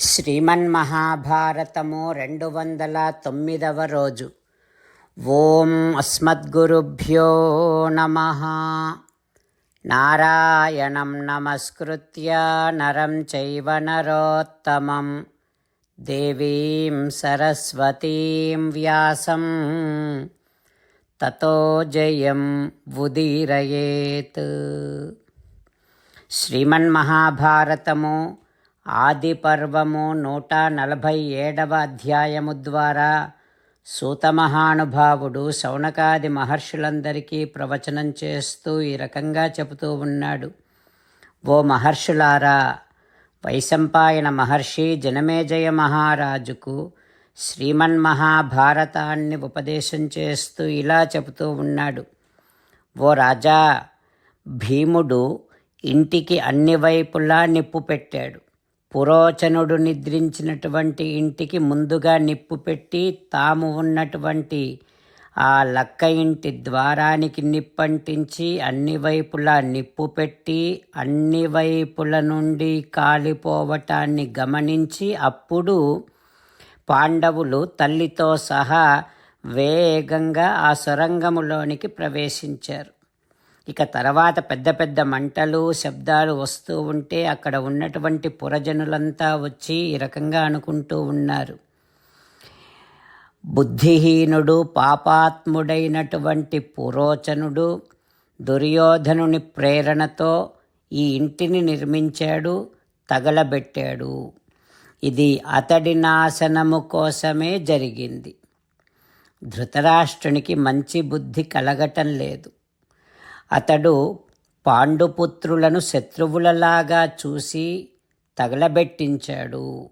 శ్రీమన్మహాభారతము రెండు వందల తొమ్మిదవ రోజు. ఓం అస్మద్గురుభ్యో నమ. నారాయణం నమస్కృత్య నరం చైవ నరోత్తమం. దేవీం సరస్వతీం వ్యాసం. తతో జయం ఉదీరయేత్. శ్రీమన్మహాభారతము ఆది పర్వము నూట నలభై ఏడవ అధ్యాయము ద్వారా సూతమహానుభావుడు శౌనకాది మహర్షులందరికీ ప్రవచనం చేస్తూ ఈ రకంగా చెబుతూ ఉన్నాడు. ఓ మహర్షులారా వైశంపాయన మహర్షి జనమేజయ మహారాజుకు శ్రీమన్మహాభారతాన్ని ఉపదేశం చేస్తూ ఇలా చెబుతూ ఉన్నాడు. ఓ రాజా భీముడు ఇంటికి అన్ని వైపులా నిప్పు పెట్టాడు. పురోచనుడు నిద్రించినటువంటి ఇంటికి ముందుగా నిప్పు పెట్టి తాము ఉన్నటువంటి ఆ లక్క ఇంటి ద్వారానికి నిప్పంటించి అన్ని వైపులా నిప్పు పెట్టి అన్ని వైపుల నుండి కాలిపోవటాన్ని గమనించి అప్పుడు పాండవులు తల్లితో సహా వేగంగా ఆ సొరంగములోనికి ప్రవేశించారు. ఇక తర్వాత పెద్ద పెద్ద మంటలు శబ్దాలు వస్తూ ఉంటే అక్కడ ఉన్నటువంటి పురజనులంతా వచ్చి ఈ రకంగా అనుకుంటూ ఉన్నారు. బుద్ధిహీనుడు పాపాత్ముడైనటువంటి పురోచనుడు దుర్యోధనుని ప్రేరణతో ఈ ఇంటిని నిర్మించాడు తగలబెట్టాడు. ఇది అతడి నాశనము కోసమే జరిగింది. ధృతరాష్ట్రునికి మంచి బుద్ధి కలగటం లేదు. అతడు పాండుపుత్రులను శత్రువులలాగా చూసి తగలబెట్టించాడు.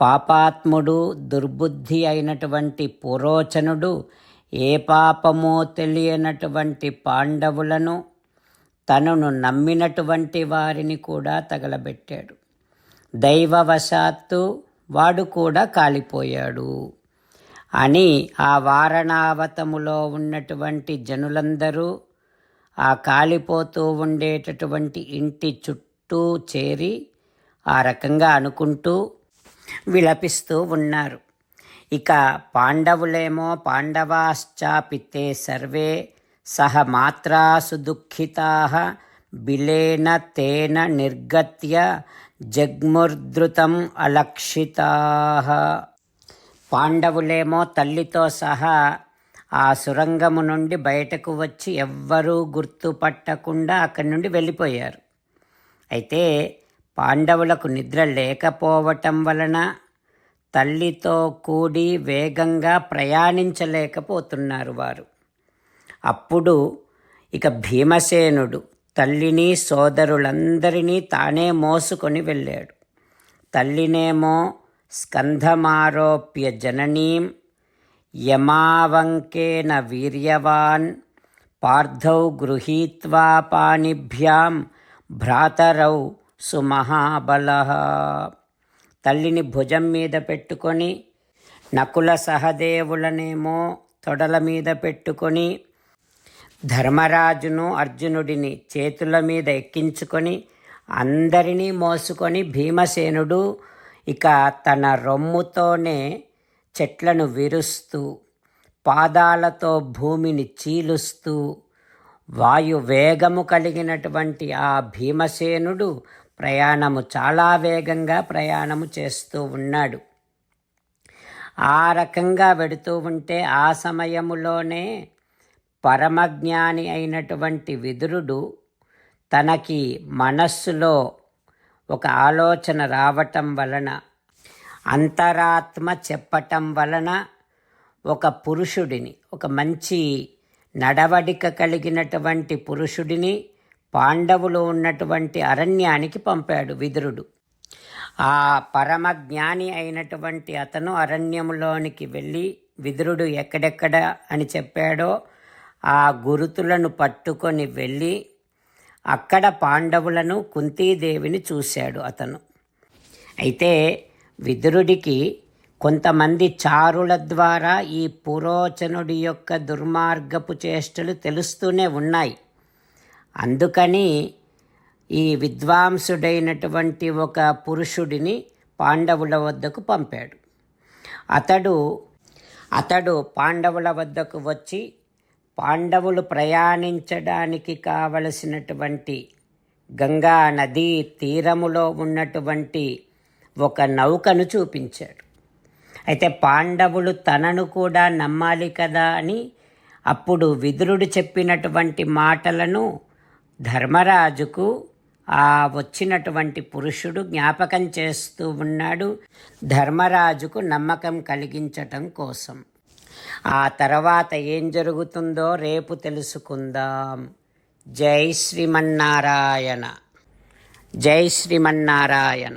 పాపాత్ముడు దుర్బుద్ధి అయినటువంటి పురోచనుడు ఏ పాపమో తెలియనటువంటి పాండవులను తనను నమ్మినటువంటి వారిని కూడా తగలబెట్టాడు. దైవవశాత్తు వాడు కూడా కాలిపోయాడు. అని ఆ వారణావతములో ఉన్నటువంటి జనులందరూ ఆ కాలిపోతూ ఉండేటటువంటి ఇంటి చుట్టూ చేరి ఆ రకంగా అనుకుంటూ విలపిస్తూ ఉన్నారు. ఇక పాండవులేమో పాండవాశ్చాపితే సర్వే సహ మాత్రాసు దుఃఖితా బిలేన తేన నిర్గత్య జగ్ముర్ధృతం అలక్షితా. పాండవులేమో తల్లితో సహా ఆ సురంగము నుండి బయటకు వచ్చి ఎవ్వరూ గుర్తుపట్టకుండా అక్కడి నుండి వెళ్ళిపోయారు. అయితే పాండవులకు నిద్ర లేకపోవటం వలన తల్లితో కూడి వేగంగా ప్రయాణించలేకపోతున్నారు వారు. అప్పుడు ఇక భీమసేనుడు తల్లిని సోదరులందరినీ తానే మోసుకొని వెళ్ళాడు. తల్లినేమో స్కంధమారోప్య జననీం యమావంకేన వీర్యవాన్ పార్థౌ గృహీత్వా పాణిభ్యాం భ్రాతరౌ సుమహాబల. తల్లిని భుజం మీద పెట్టుకొని నకుల సహదేవులనేమో తొడల మీద పెట్టుకొని ధర్మరాజును అర్జునుడిని చేతుల మీద ఎక్కించుకొని అందరినీ మోసుకొని భీమసేనుడు ఇక తన రొమ్ముతోనే చెట్లను విరుస్తూ పాదాలతో భూమిని చీలుస్తూ వాయు వేగము కలిగినటువంటి ఆ భీమసేనుడు ప్రయాణము చాలా వేగంగా ప్రయాణము చేస్తూ ఉన్నాడు. ఆ రకంగా వెడుతూ ఉంటే ఆ సమయములోనే పరమజ్ఞాని అయినటువంటి విదురుడు తనకి మనస్సులో ఒక ఆలోచన రావటం వలన అంతరాత్మ చెప్పటం వలన ఒక పురుషుడిని ఒక మంచి నడవడిక కలిగినటువంటి పురుషుడిని పాండవులు ఉన్నటువంటి అరణ్యానికి పంపాడు విదురుడు. ఆ పరమజ్ఞాని అయినటువంటి అతను అరణ్యంలోనికి వెళ్ళి విదురుడు ఎక్కడెక్కడ అని చెప్పాడో ఆ గురుతులను పట్టుకొని వెళ్ళి అక్కడ పాండవులను కుంతీదేవిని చూశాడు అతను. అయితే విదురుడికి కొంతమంది చారుల ద్వారా ఈ పురోచనుడి యొక్క దుర్మార్గపు చేష్టలు తెలుస్తూనే ఉన్నాయి. అందుకని ఈ విద్వాంసుడైనటువంటి ఒక పురుషుడిని పాండవుల వద్దకు పంపాడు. అతడు అతడు పాండవుల వద్దకు వచ్చి పాండవులు ప్రయాణించడానికి కావలసినటువంటి గంగా నదీ తీరములో ఉన్నటువంటి ఒక నౌకను చూపించాడు. అయితే పాండవులు తనను కూడా నమ్మాలి కదా అని అప్పుడు విదురుడు చెప్పినటువంటి మాటలను ధర్మరాజుకు ఆ వచ్చినటువంటి పురుషుడు జ్ఞాపకం చేస్తూ ఉన్నాడు. ధర్మరాజుకు నమ్మకం కలిగించటం కోసం. ఆ తర్వాత ఏం జరుగుతుందో రేపు తెలుసుకుందాం. జై శ్రీమన్నారాయణ. జై శ్రీమన్నారాయణ.